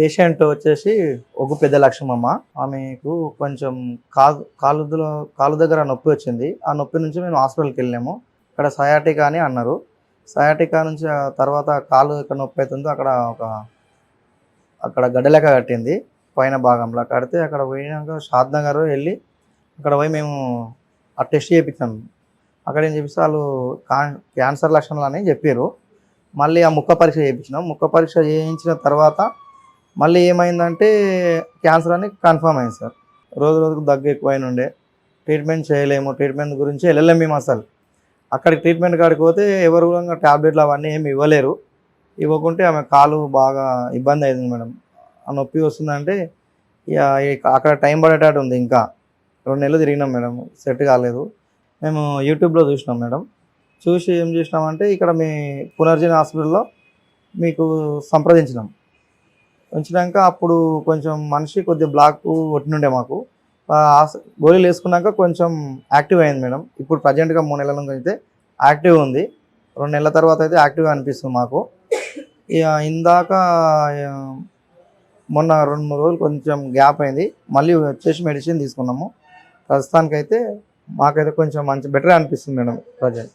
Patient వచ్చేసి ఒక పెద్ద లక్ష్మమ్మ ఆమెకు కొంచెం కాలు కాలులో కాలు దగ్గర నొప్పి వచ్చింది. ఆ నొప్పి నుంచి మేము హాస్పిటల్కి వెళ్ళాము. అక్కడ సయాటికా అని అన్నారు. సయాటికా నుంచి ఆ తర్వాత కాలు ఎక్కడ నొప్పి అవుతుందో అక్కడ ఒక అక్కడ గడ్డలేక కట్టింది పైన భాగంలో. కడితే అక్కడ పోయినాక షాద్ నగర్ వెళ్ళి అక్కడ పోయి మేము ఆ టెస్ట్ చేయించాం అక్కడ ఏం చెప్పిస్తే వాళ్ళు కా- క్యాన్సర్ లక్షణాలు అని చెప్పారు మళ్ళీ ఆ ముక్క పరీక్ష చేయించినాం ముక్క పరీక్ష చేయించిన తర్వాత మళ్ళీ ఏమైందంటే క్యాన్సర్ అని కన్ఫర్మ్ అయింది సార్. రోజు రోజుకు దగ్గు ఎక్కువైన ఉండే. ట్రీట్మెంట్ చేయలేము. ట్రీట్మెంట్ గురించి వెళ్ళలేము మేము అసలు అక్కడికి ట్రీట్మెంట్ కాడికి పోతే ఎవరు కూడా ట్యాబ్లెట్లు అవన్నీ ఏమి ఇవ్వలేరు. ఇవ్వకుంటే ఆమె కాలు బాగా ఇబ్బంది అయింది మేడం. ఆ నొప్పి వస్తుందంటే ఇక ఇక అక్కడ టైం పడేటట్టు ఉంది ఇంకా. రెండు నెలలు తిరిగినాం మేడం. సెట్ కాలేదు. మేము యూట్యూబ్లో చూసినాం మేడం. చూసి ఏం చేసినామంటే ఇక్కడ మీ పునర్జన హాస్పిటల్లో మీకు సంప్రదించినాం. ఉంచినాక అప్పుడు కొంచెం మనిషి కొద్దిగా బ్లాక్ కొట్టినుండే మాకు. గోళీలు వేసుకున్నాక కొంచెం యాక్టివ్ అయింది మేడం. ఇప్పుడు ప్రజెంట్గా మూడు నెలల నుంచి అయితే యాక్టివ్ ఉంది. రెండు నెలల తర్వాత అయితే యాక్టివ్గా అనిపిస్తుంది మాకు. ఇక ఇందాక మొన్న రెండు మూడు రోజులు కొంచెం గ్యాప్ అయింది. మళ్ళీ వచ్చేసి మెడిసిన్ తీసుకున్నాము. ప్రస్తుతానికైతే మాకైతే కొంచెం మంచి బెటర్ అనిపిస్తుంది మేడం ప్రజెంట్